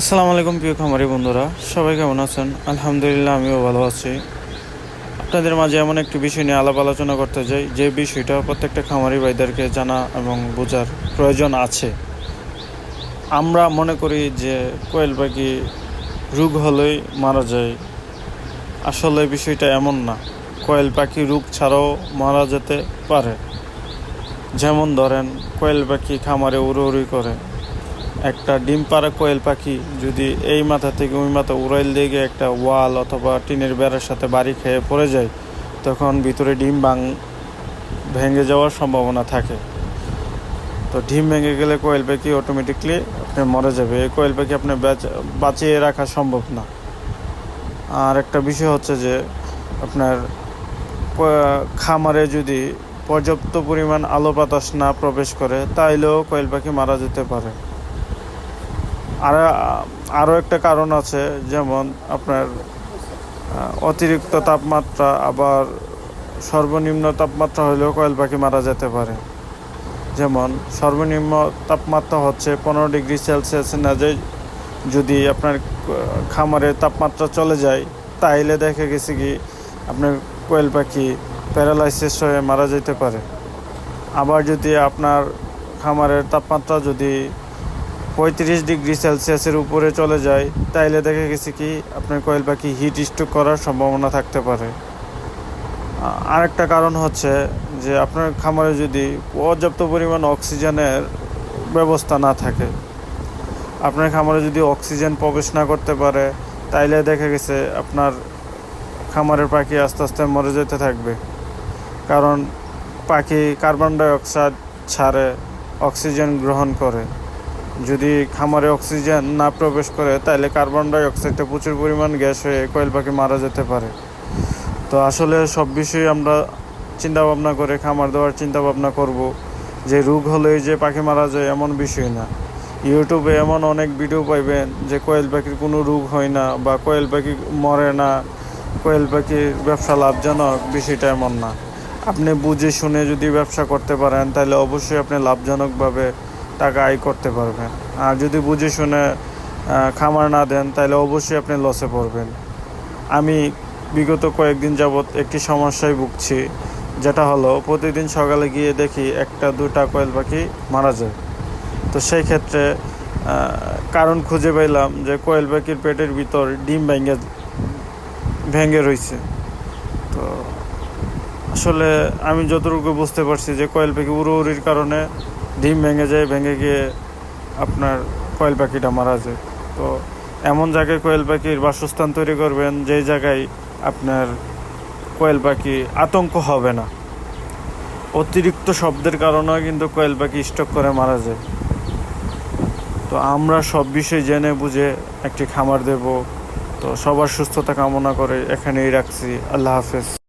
আসসালামু আলাইকুম, প্রিয় খামারি বন্ধুরা। সবাই কেমন আছেন? আলহামদুলিল্লাহ, আমিও ভালো আছি। আপনাদের মাঝে এমন একটি বিষয় নিয়ে আলাপ আলোচনা করতে যাই। যে বিষয়টা প্রত্যেকটা খামারি ভাইদেরকে জানা এবং বোঝার প্রয়োজন আছে। আমরা মনে করি যে কোয়েল পাখি রোগ হলেই মারা যায়। আসলে বিষয়টা এমন না। কোয়েল পাখি রোগ ছাড়াও মারা যেতে পারে। যেমন ধরেন কোয়েল পাখি খামারে উড়ি করে। একটা ডিম পাড়া কোয়েল পাখি যদি এই মাথা থেকে ওই মাথা উড়াইল দিয়ে একটা ওয়াল অথবা টিনের বেড়ার সাথে বাড়ি খেয়ে পড়ে যায়, তখন ভিতরে ডিম বাং ভেঙে যাওয়ার সম্ভাবনা থাকে। তো ডিম ভেঙে গেলে কোয়েল পাখি অটোমেটিকলি আপনি মরে যাবে। এই কোয়েল পাখি আপনি বাঁচিয়ে রাখা সম্ভব না। আর একটা বিষয় হচ্ছে যে আপনার খামারে যদি পর্যাপ্ত পরিমাণ আলো বাতাস না প্রবেশ করে, তাইলেও কোয়েল পাখি মারা যেতে পারে। আর আরও একটা কারণ আছে, যেমন আপনার অতিরিক্ত তাপমাত্রা, আবার সর্বনিম্ন তাপমাত্রা হলেও কয়েল পাখি মারা যেতে পারে। যেমন, সর্বনিম্ন তাপমাত্রা হচ্ছে পনেরো ডিগ্রি সেলসিয়াস না যে যদি আপনার খামারের তাপমাত্রা চলে যায়, তাইলে দেখা গেছে কি আপনার কোয়েল পাখি প্যারালাইসিস হয়ে মারা যেতে পারে। আবার যদি আপনার খামারের তাপমাত্রা যদি পঁয়ত্রিশ ডিগ্রি সেলসিয়াসের উপরে চলে যায়, তাইলে দেখা গেছে কি আপনার কোয়েল পাখি হিট স্ট্রোক করার সম্ভাবনা থাকতে পারে। আরেকটা কারণ হচ্ছে যে আপনার খামারে যদি পর্যাপ্ত পরিমাণ অক্সিজেনের ব্যবস্থা না থাকে, আপনার খামারে যদি অক্সিজেন প্রবেশ না করতে পারে, তাইলে দেখা গেছে আপনার খামারের পাখি আস্তে আস্তে মরে যেতে থাকবে। কারণ পাখি কার্বন ডাই অক্সাইড ছাড়ে, অক্সিজেন গ্রহণ করে। যদি খামারে অক্সিজেন না প্রবেশ করে তাহলে কার্বন ডাই অক্সাইডটা প্রচুর পরিমাণ গ্যাস হয়ে কোয়েল পাখি মারা যেতে পারে। তো আসলে সব বিষয়ে আমরা চিন্তা ভাবনা করে খামার দেওয়ার চিন্তা ভাবনা করব যে রোগ হলেই যে পাখি মারা যায় এমন বিষয় না। ইউটিউবে এমন অনেক ভিডিও পাইবেন যে কোয়েল পাখির কোনো রোগ হয় না বা কোয়েল পাখি মরে না, কোয়েল পাখির ব্যবসা লাভজনক বিষয়টা এমন না। আপনি বুঝে শুনে যদি ব্যবসা করতে পারেন তাহলে অবশ্যই আপনি লাভজনকভাবে টাকা আয় করতে পারবেন। আর যদি বুঝে শুনে খামার না দেন, তাহলে অবশ্যই আপনি লসে পড়বেন। আমি বিগত কয়েকদিন যাবৎ একটি সমস্যায় ভুগছি, যেটা হলো প্রতিদিন সকালে গিয়ে দেখি একটা, দুটা কোয়েল পাখি মারা যায়। তো সেই ক্ষেত্রে কারণ খুঁজে পেলাম যে কোয়েল পাখির পেটের ভিতর ডিম ভেঙে ভেঙে রয়েছে তো আসলে আমি যতটুকু বুঝতে পারছি যে কোয়েল পাখি উড়ো উড়ির কারণে ডিম ভেঙে যায়, ভেঙে গিয়ে আপনার কোয়েল পাখিটা মারা যায়। তো এমন জায়গায় কোয়েল পাখির বাসস্থান তৈরি করবেন, যেই জায়গায় আপনার কোয়েল পাখি আতঙ্ক হবে না। অতিরিক্ত শব্দের কারণেও কিন্তু কোয়েল পাখি স্টক করে মারা যায়। তো আমরা সব বিষয় জেনে বুঝে একটি খামার দেব। তো সবার সুস্থতা কামনা করে এখানেই রাখছি। আল্লাহ হাফেজ।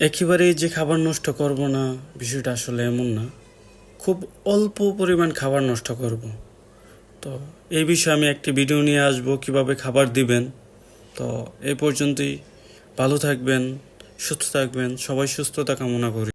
একেবারেই যে খাবার নষ্ট করব না, বিষয়টা আসলে এমন না। খুব অল্প পরিমাণ খাবার নষ্ট করব। তো এই বিষয়ে আমি একটি ভিডিও নিয়ে আসব, কীভাবে খাবার দিবেন। তো এ পর্যন্তই। ভালো থাকবেন, সুস্থ থাকবেন, সবাই সুস্থতা কামনা করি।